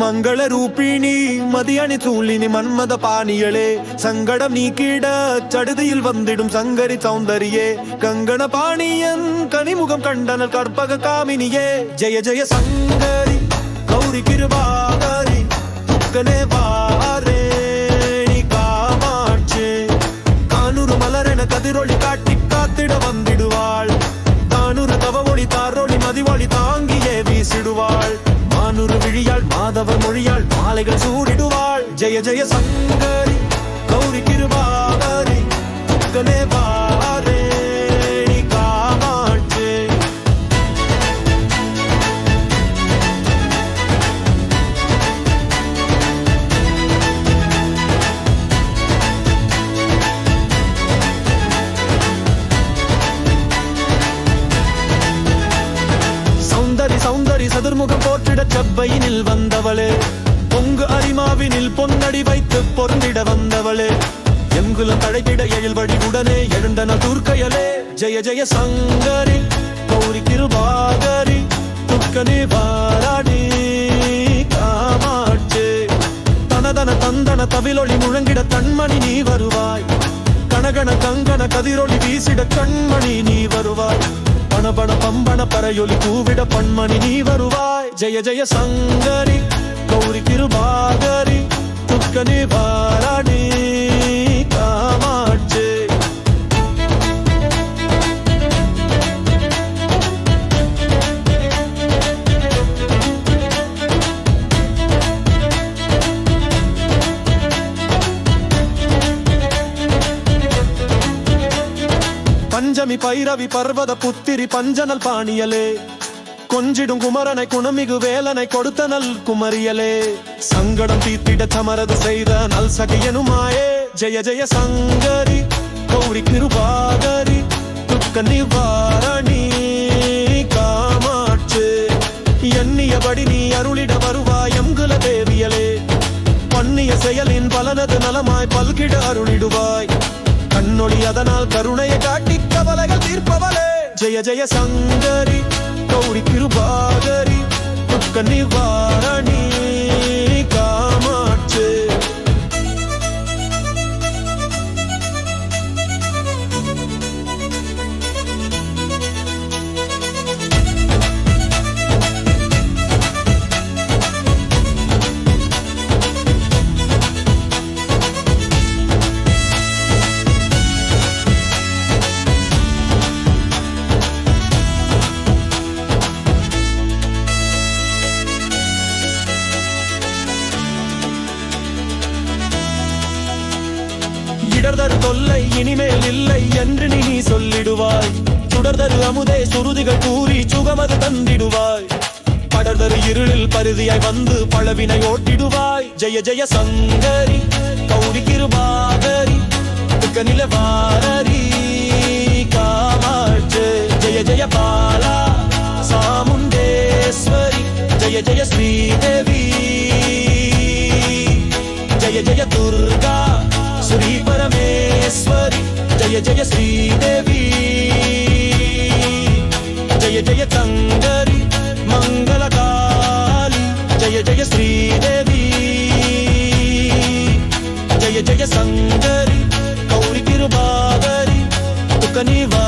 മംഗളരൂപിണി മതിയണി ചൂളിനി മന്മത പാനികളെ സങ്കടം നീക്കിയിട ചടുതിയിൽ വന്നിടും സങ്കരി സൗന്ദര്യേ കങ്കണ പാണിയൻ കണിമുഖം കണ്ടനൽ കർപ്പക കാമിനിയെ ജയ ജയ സങ്കരി ഗൗരി കിരുപാകരി തുക്കനെ വാരേ தாங்கியே வீசிடுவாள் விழியால் மாதவர் மொழியால் மாலைகள் சூடிடுவாள். ஜெய ஜெய சங்கரி கௌரி கிருபா. செவ்வையினில் வந்தவளே பொங்கு அரிமாவினில் பொன்னடி வைத்து பொருந்திட வந்தவளே. எங்குலம் தழைத்திட எழில் வழி உடனே எழுந்தன தூர்க்கையலே ஜெய ஜெய சங்கரி கௌரி கிருபாகரி துக்கனே பாராடி காமாட்சே. தனதன தந்தன தவிலொளி முழங்கிட தன்மணி நீ வருவாய். கணகண கங்கண கதிரொளி வீசிட கண்மணி நீ வருவாய். பணபண பம்பன பறையொலி கூவிட பண்மணி நீ வருவாய். ஜெய ஜெய சங்கரி கௌரி கிருபாகரி துக்க நிபா பஞ்சமி பைரவி பர்வத புத்திரி பஞ்சனல் பாணியலே. கொஞ்சிடும் குமரனை குணமிகு வேலனை கொடுத்த நல் குமரியலே. சங்கடம் தீர்த்திட தமரது செய்த நல் சகையனுமாயே ஜெய ஜெய சங்கரி கௌரி கிருபாகரி துக்க நிவாரணி காமாட்சி. எண்ணியபடி நீ அருளிட வருவாய் எங்குல தேவியலே. பண்ணிய செயலின் பலனது நலமாய் பல்கிட அருளிடுவாய். அதனால் கருணையை காட்டி கவலைகள் தீர்ப்பவளே. ஜெய ஜெய சங்கரி கௌரி கிருபாகரி துக்க நிவா இடர்தரு தொல்லை இனிமேல் இல்லை என்று நீ சொல்லிடுவாய். சுடர்தரு அமுதே சுருதிகள் கூறி சுகமது தந்திடுவாய். படர்தரு இருளில் பருதியாய் வந்து பழவினை ஓட்டிடுவாய். ஜெய ஜெய சங்கரி கௌரி கிருபாகரி நிலவாரி காமாட்சி ஜெய ஜெய பாலா சாமுண்டேஸ்வரி ஜெய ஜெய ஸ்ரீதேவி ஜெய ஜெய துர்கா శ్రీ పరమేశ్వరి. జయ జయ శ్రీదేవి. జయ జయ కంగరి మంగళకాలి జయ జయ శ్రీదేవి. జయ జయ సంగరి కౌరి కిరుబాగరి తుకనివా